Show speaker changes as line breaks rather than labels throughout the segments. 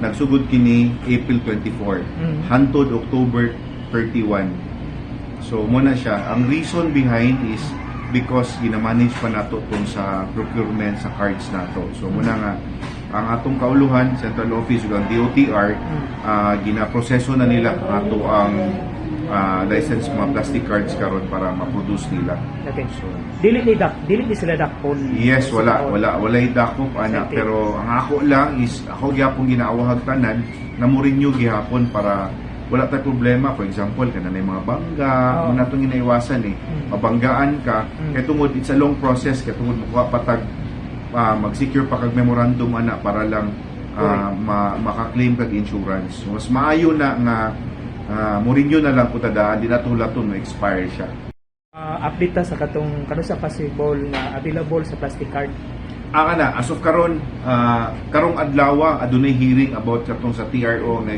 nagsugod kini April 24
Mm.
hantod October 31 so muna siya. Ang reason behind is because ginamanage pa nato tong sa procurement sa cards nato. So muna nga. Ang atong kauluhan central office ug ang DOTR
Mm.
ah, ginaproseso na nila ato ang ah, license mga plastic cards karon para ma-produce nila
Okay.
so
Dili ni dak, dili ni sila dakpon.
Yes, wala, wala, walay dakop ana pero ang ako lang is ako gyapon ginaawahag tanan na mo rinyo gihapon para wala tay problema for example kanang mga bangga
Oo.
mo natong inaiwasan eh
Mm.
mabanggaan ka
Mm.
kay tungod it's a long process kay tungod mo patag ah, mag-secure pa kag memorandum ana para lang ah, ma- maka-claim kag insurance so, mas maayo na nga uh, mo rinyo na lang putadaan di na tulaton mo expire siya
Ah, update ta sa katong kano sa possible nga available sa plastic card.
Ang ana, as of karon, ah, karong adlaw adunay hearing about katong sa TRO nga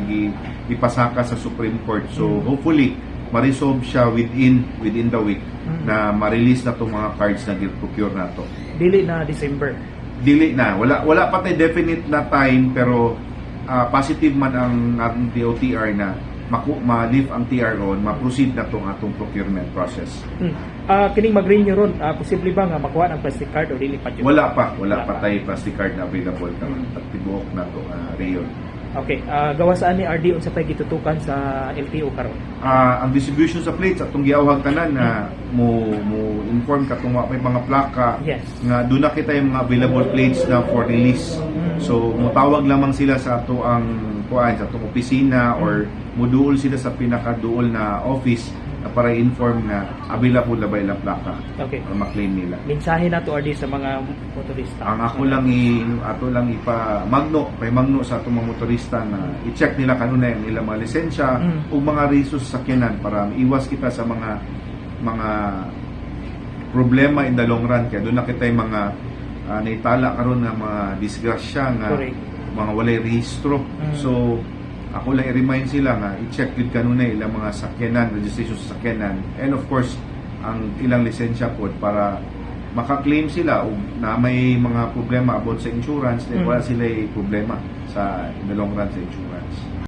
ipasaka sa Supreme Court. So
Mm.
hopefully ma-resolve siya within within the week
Mm.
na ma-release na tong mga cards na gi-procure nato.
Dili na December.
Dili na, wala wala pa tay definite na time pero ah, positive man ang ating DOTR na ma-lift ang TRO, ma-proceed na tong atong procurement process.
Hmm. Ah, kining mag-renew ron, ah, posible ba nga makuha ng plastic card o dili pa yun?
Wala pa, wala,
Wala
pa
pa.
tay plastic card na available karon.
Mm.
At tibuok na to uh, Rayon.
Okay, ah, gawa saan ni RD unsa pay gitutukan sa LTO karon?
Ah, ang distribution sa plates atong giawhag tanan na mo mo inform ka kung may mga plaka
Yes.
nga doon na kita yung mga available plates na for release.
Mm.
So mutawag lamang sila sa ato ang kuan sa atong opisina or muduol sila sa pinakaduol na office para inform na available na ba ilang plaka
Okay.
para ma-claim nila.
Mensahe na to RD sa mga motorista.
Ang ako lang i ato lang ipa magno kay magno sa atong mga motorista na i-check nila kanunay ang ilang mga lisensya
Mm.
ug mga reso sa sakyanan para iwas kita sa mga mga problema in the long run kaya doon na kita yung mga ah, naitala karon nga mga disgrasya nga
Correct.
mga walay rehistro
Mm.
so ako lang i-remind sila nga i-check gid kanunay ilang mga sakyanan registration sa sakyanan and of course ang ilang lisensya pod para maka-claim sila o na may mga problema about sa insurance then
Mm.
wala sila problema sa in the long run sa insurance